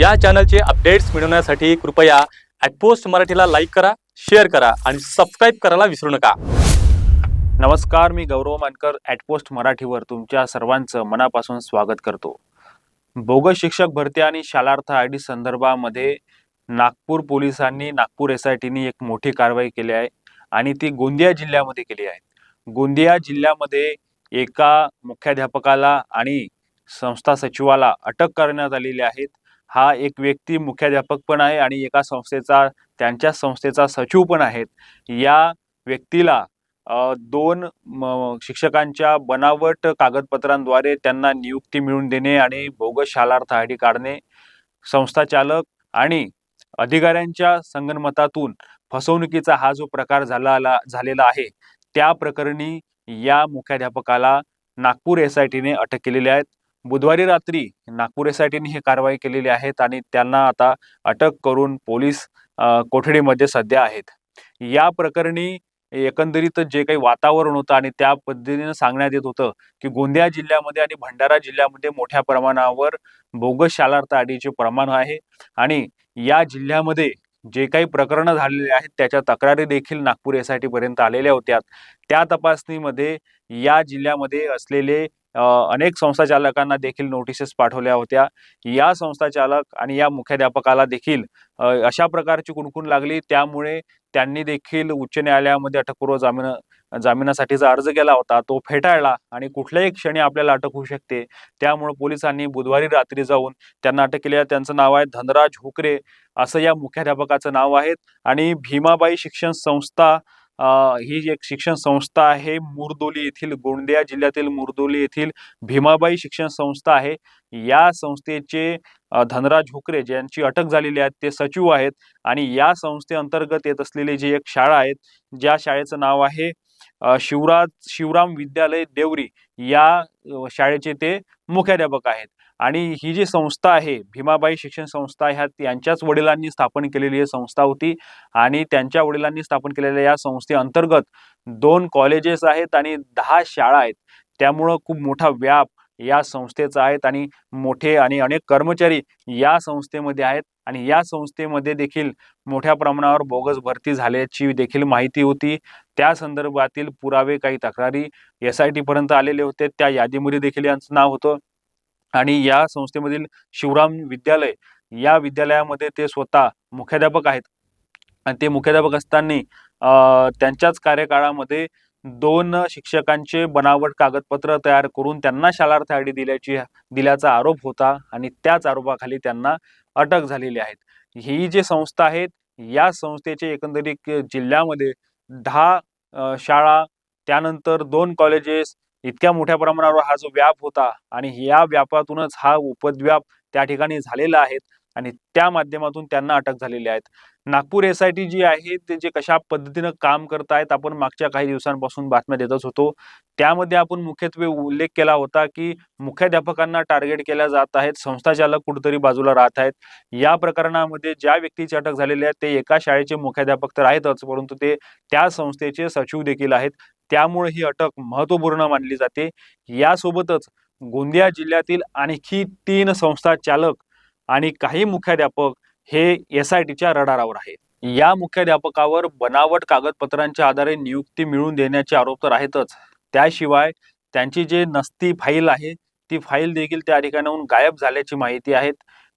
या चॅनलचे अपडेट्स मिळवण्यासाठी कृपया ॲटपोस्ट मराठीला लाईक करा शेअर करा आणि सबस्क्राईब करायला विसरू नका. नमस्कार मी गौरव मानकर ॲटपोस्ट मराठीवर तुमच्या सर्वांचं मनापासून स्वागत करतो. बोगस शिक्षक भरती आणि शालार्थ आय डी संदर्भामध्ये नागपूर पोलिसांनी नागपूर एस आय टीनी एक मोठी कारवाई केली आहे आणि ती गोंदिया जिल्ह्यामध्ये केली आहे. गोंदिया जिल्ह्यामध्ये एका मुख्याध्यापकाला आणि संस्था सचिवाला अटक करण्यात आलेली आहेत हा एक व्यक्ती मुख्याध्यापक पण आहे आणि एका संस्थेचा त्यांच्या संस्थेचा सचिव पण आहेत. या व्यक्तीला दोन म, शिक्षकांच्या बनावट कागदपत्रांद्वारे त्यांना नियुक्ती मिळवून देणे आणि बोगस शालार्थ आय डी काढणे संस्थाचालक आणि अधिकाऱ्यांच्या संगनमतातून फसवणुकीचा हा जो प्रकार झाला झालेला आहे त्या प्रकरणी या मुख्याध्यापकाला नागपूर एस आय टीने अटक केलेली आहे. बुधवारी रात्री नागपूर एस आय टीने ही कारवाई केलेली आहेत आणि त्यांना आता अटक करून पोलीस कोठडीमध्ये सध्या आहेत. या प्रकरणी एकंदरीत जे काही वातावरण होतं आणि त्या पद्धतीने सांगण्यात येत होतं की गोंदिया जिल्ह्यामध्ये आणि भंडारा जिल्ह्यामध्ये मोठ्या प्रमाणावर बोगस शालार्थ आडीचे प्रमाण आहे आणि या जिल्ह्यामध्ये जे काही प्रकरणं झालेली आहेत त्याच्या तक्रारी देखील नागपूर एस आय टी पर्यंत आलेल्या होत्या. त्या तपासणीमध्ये या जिल्ह्यामध्ये असलेले अनेक संस्थाचालकांना देखील नोटिसेस पाठवल्या होत्या. या संस्थाचालक आणि या मुख्याध्यापकाला देखील अशा प्रकारची कुणकुण लागली. त्यामुळे त्यांनी देखील उच्च न्यायालयामध्ये अटकपूर्व जामीन जामिनासाठीचा अर्ज केला होता. तो फेटाळला आणि कुठल्याही क्षणी आपल्याला अटक होऊ शकते. त्यामुळे पोलिसांनी बुधवारी रात्री जाऊन त्यांना अटक केली. त्यांचं नाव आहे धनराज हुकरे असं या मुख्याध्यापकाचं नाव आहे. आणि भीमाबाई शिक्षण संस्था ही जी एक शिक्षण संस्था आहे मुरदोली येथील गोंदिया जिल्ह्यातील मुरदोली येथील भीमाबाई शिक्षण संस्था आहे. या संस्थेचे धनराज हुकरे ज्यांची अटक झालेली आहे ते सचिव आहेत आणि या संस्थेअंतर्गत येत असलेली जी एक शाळा आहेत ज्या शाळेचं नाव आहे शिवराज शिवराम विद्यालय देवरी. या शाळेचे ते मुख्याध्यापक आहेत. आणि ही जी संस्था आहे भीमाबाई शिक्षण संस्था ह्या त्यांच्याच वडिलांनी स्थापन केलेली ही संस्था होती. आणि त्यांच्या वडिलांनी स्थापन केलेल्या या संस्थेअंतर्गत दोन कॉलेजेस आहेत आणि दहा शाळा आहेत. त्यामुळं खूप मोठा व्याप या संस्थेचा आहेत आणि मोठे आणि अनेक कर्मचारी या संस्थेमध्ये आहेत. आणि या संस्थेमध्ये देखील मोठ्या प्रमाणावर बोगस भरती झाल्याची देखील माहिती होती. त्या संदर्भातील पुरावे काही तक्रारी एस आय टीपर्यंत आलेले होते. त्या यादीमध्ये देखील यांचं नाव होतं. आणि या संस्थेमधील शिवराम विद्यालय या विद्यालयामध्ये ते स्वतः मुख्याध्यापक आहेत. आणि ते मुख्याध्यापक असताना त्यांच्याच कार्यकाळामध्ये दोन शिक्षकांचे बनावट कागदपत्र तयार करून त्यांना शालार्थ आय डी दिल्याची दिल्याचा आरोप होता आणि त्याच आरोपाखाली त्यांना अटक झालेली आहेत ही जी संस्था आहेत या संस्थेचे एकंदरीत जिल्ह्यामध्ये दहा शाळा त्यानंतर दोन कॉलेजेस इतक्या मोठ्या प्रमाणावर हा जो व्याप होता आणि या व्यापातूनच हा उपद्व्याप त्या ठिकाणी झालेला आहे आणि त्या माध्यमातून त्यांना अटक झालेली आहेत नागपूर एस आय टी जी आहे ते जे कशा पद्धतीनं काम करतायत आपण मागच्या काही दिवसांपासून बातम्या देतच होतो. त्यामध्ये आपण मुख्यत्वे उल्लेख केला होता की मुख्याध्यापकांना टार्गेट केल्या जात आहेत संस्थाचालक कुठेतरी बाजूला राहत आहेत. या प्रकरणामध्ये ज्या व्यक्तीची अटक झालेली आहे ते एका शाळेचे मुख्याध्यापक तर आहेतच परंतु ते त्या संस्थेचे सचिव देखील आहेत. त्यामुळे ही अटक महत्त्वपूर्ण मानली जाते. यासोबतच गोंदिया जिल्ह्यातील आणखी तीन संस्था चालक आणि काही मुख्याध्यापक हे एस आय टीच्या रडारावर आहेत. या मुख्याध्यापकावर बनावट कागदपत्रांच्या आधारे नियुक्ती मिळवून देण्याचे आरोप तर आहेतच. त्याशिवाय त्यांची जे नसती फाईल आहे ती फाईल देखील त्या ठिकाणाहून गायब झाल्याची माहिती आहेत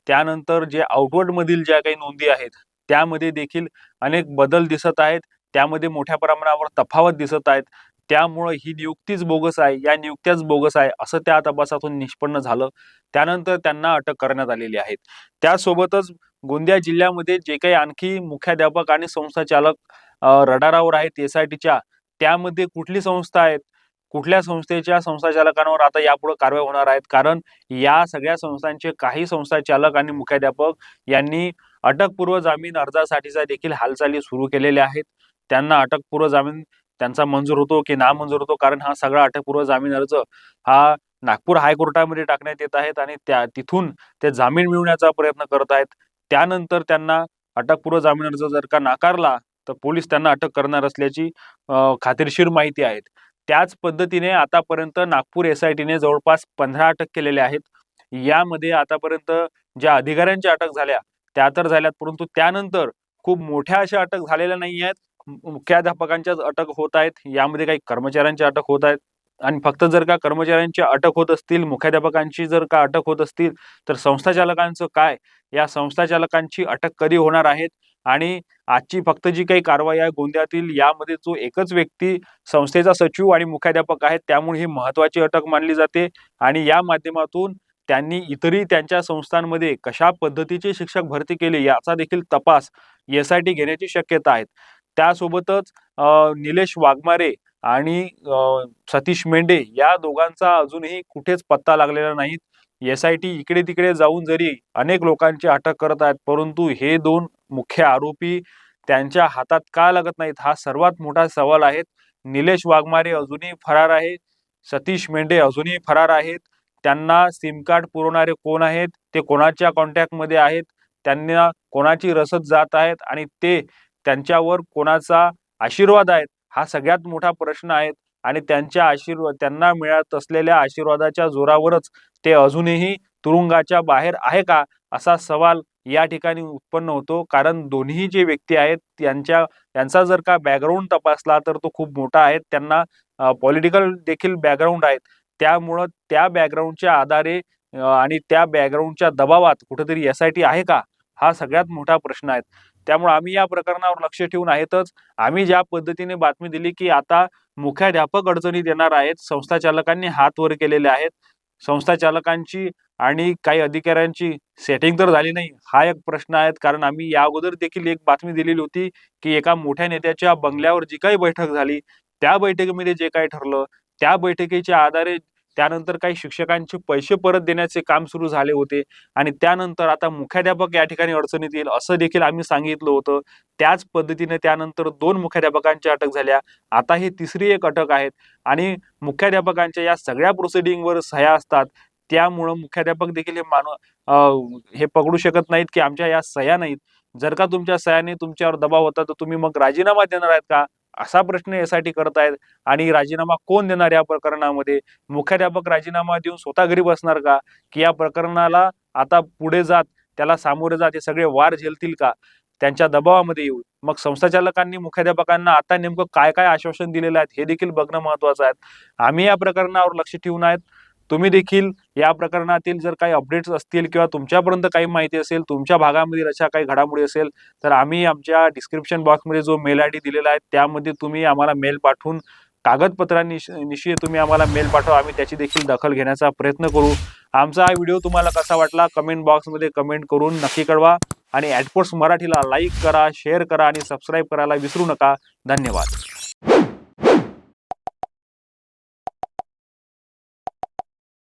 त्यानंतर जे आउटवर्डमधील ज्या काही नोंदी आहेत त्यामध्ये देखील अनेक बदल दिसत आहेत. त्यामध्ये मोठ्या प्रमाणावर तफावत दिसत आहेत. त्यामुळे ही नियुक्तीच बोगस आहे. या नियुक्त्याच बोगस आहे असं त्या तपासातून निष्पन्न झालं. त्यानंतर त्यांना अटक करण्यात आलेली आहे. त्यासोबतच गोंदिया जिल्ह्यामध्ये जे काही आणखी मुख्याध्यापक आणि संस्थाचालक रडारावर आहेत एस आय टीच्या त्यामध्ये कुठली संस्था आहेत? कुठल्या संस्थेच्या संस्थाचालकांवर आता यापुढे कारवाई होणार आहेत? कारण या सगळ्या संस्थांचे काही संस्थाचालक आणि मुख्याध्यापक यांनी अटकपूर्व जामीन अर्जासाठीचा देखील हालचाली सुरू केलेल्या आहेत. त्यांना अटकपूर्व जामीन त्यांचा मंजूर होतो की ना मंजूर होतो. कारण हा सगळा अटकपूर्व जामीन अर्ज हा नागपूर हायकोर्टामध्ये टाकण्यात येत आहेत आणि त्या तिथून ते जामीन मिळवण्याचा प्रयत्न करत आहेत. त्यानंतर त्यांना अटकपूर्व जामीन अर्ज जर का नाकारला तर पोलीस त्यांना अटक करणार असल्याची खात्रीशीर माहिती आहेत. त्याच पद्धतीने आतापर्यंत नागपूर एस आय टीने जवळपास पंधरा अटक केलेल्या आहेत. यामध्ये आतापर्यंत ज्या अधिकाऱ्यांच्या अटक झाल्या त्या तर झाल्यात. परंतु त्यानंतर खूप मोठ्या अशा अटक झालेल्या नाही आहेत. मुख्याध्यापकांच्याच अटक होत आहेत. यामध्ये काही कर्मचाऱ्यांच्या अटक होत आहेत. आणि फक्त जर का कर्मचाऱ्यांची अटक होत असतील मुख्याध्यापकांची जर का अटक होत असतील तर संस्थाचालकांचं काय? या संस्थाचालकांची अटक कधी होणार आहेत? आणि आजची फक्त जी काही कारवाई आहे गोंदियातील यामध्ये जो एकच व्यक्ती संस्थेचा सचिव आणि मुख्याध्यापक आहे त्यामुळे ही महत्वाची अटक मानली जाते. आणि या माध्यमातून त्यांनी इतरही त्यांच्या संस्थांमध्ये कशा पद्धतीचे शिक्षक भरती केले याचा देखील तपास एस आय टी घेण्याची शक्यता आहे. त्यासोबतच निलेश वाघमारे आणि सतीश मेंढे या दोघांचा अजूनही कुठेच पत्ता लागलेला नाही एस आय टी इकडे तिकडे जाऊन जरी अनेक लोकांची अटक करत आहेत परंतु हे दोन मुख्य आरोपी त्यांच्या हातात का लागत नाहीत हा सर्वात मोठा सवाल आहे. निलेश वाघमारे अजूनही फरार आहे. सतीश मेंढे अजूनही फरार आहेत. त्यांना सिम कार्ड पुरवणारे कोण आहेत? ते कोणाच्या कॉन्टॅक्टमध्ये आहेत? त्यांना कोणाची रसद जात आहेत? आणि ते त्यांच्यावर कोणाचा आशीर्वाद आहे हा सगळ्यात मोठा प्रश्न आहे. आणि त्यांच्या आशीर्वाद त्यांना मिळत असलेल्या आशीर्वादाच्या जोरावरच ते अजूनही तुरुंगाच्या बाहेर आहे का असा सवाल या ठिकाणी उत्पन्न होतो. कारण दोन्ही जे व्यक्ती आहेत त्यांच्या त्यांचा जर का बॅकग्राऊंड तपासला तर तो खूप मोठा आहे. त्यांना पॉलिटिकल देखील बॅकग्राऊंड आहेत. त्यामुळं त्या बॅकग्राऊंडच्या आधारे आणि त्या बॅकग्राऊंडच्या दबावात कुठेतरी एस आय टी आहे का हा सगळ्यात मोठा प्रश्न आहे. त्यामुळे आम्ही या प्रकरणावर लक्ष ठेवून आहेतच. आम्ही ज्या पद्धतीने बातमी दिली की आता मुख्याध्यापक अडचणीत येणार आहेत संस्था चालकांनी हात वर केलेले आहेत. संस्था चालकांची आणि काही अधिकाऱ्यांची सेटिंग तर झाली नाही. हा एक प्रश्न आहे कारण आम्ही या अगोदर देखील एक बातमी दिलेली होती की एका मोठ्या नेत्याच्या बंगल्यावर जी काही बैठक झाली त्या बैठकीमध्ये जे काही ठरलं त्या बैठकीच्या आधारे त्यानंतर काही शिक्षकांचे पैसे परत देण्याचे काम सुरू झाले होते आणि त्यानंतर आता मुख्याध्यापक या ठिकाणी अडचणीत येईल असं देखील आम्ही सांगितलं होतं. त्याच पद्धतीने त्यानंतर दोन मुख्याध्यापकांची अटक झाल्या. आता ही तिसरी एक अटक आहेत आणि मुख्याध्यापकांच्या या सगळ्या प्रोसिडिंगवर सह्या असतात. त्यामुळं मुख्याध्यापक देखील हे मान अं, हे पकडू शकत नाहीत की आमच्या या सह्या नाहीत. जर का तुमच्या सह्याने तुमच्यावर दबाव होता तर तुम्ही मग राजीनामा देणार आहेत का? असा प्रश्न यासाठी करत आहेत आणि राजीनामा कोण देणार या प्रकरणामध्ये? मुख्याध्यापक राजीनामा देऊन स्वतः घरी बसणार का? की या प्रकरणाला आता पुढे जात त्याला सामोरे जात हे सगळे वार झेलतील का? त्यांच्या दबावामध्ये येऊ मग संस्थाचालकांनी मुख्याध्यापकांना आता नेमकं काय काय आश्वासन दिलेलं आहे हे देखील बघणं महत्वाचं आहे. आम्ही या प्रकरणावर लक्ष ठेवून आहेत. तुम्ही देखील या प्रकरणातील जर काही अपडेट्स असतील किंवा तुमच्यापर्यंत काही माहिती असेल तुमच्या भागामधील अशा काही घडामोडी असेल तर आम्ही आमच्या डिस्क्रिप्शन बॉक्समध्ये जो मेल आय डी दिलेला आहे त्यामध्ये तुम्ही आम्हाला मेल पाठवून कागदपत्रांनिशी तुम्ही आम्हाला मेल पाठवा. आम्ही त्याची देखील दखल घेण्याचा प्रयत्न करू. आमचा हा व्हिडिओ तुम्हाला कसा वाटला कमेंट बॉक्समध्ये कमेंट करून नक्की कळवा आणि ॲडपोर्ट्स मराठीला लाईक करा शेअर करा आणि सबस्क्राईब करायला विसरू नका. धन्यवाद.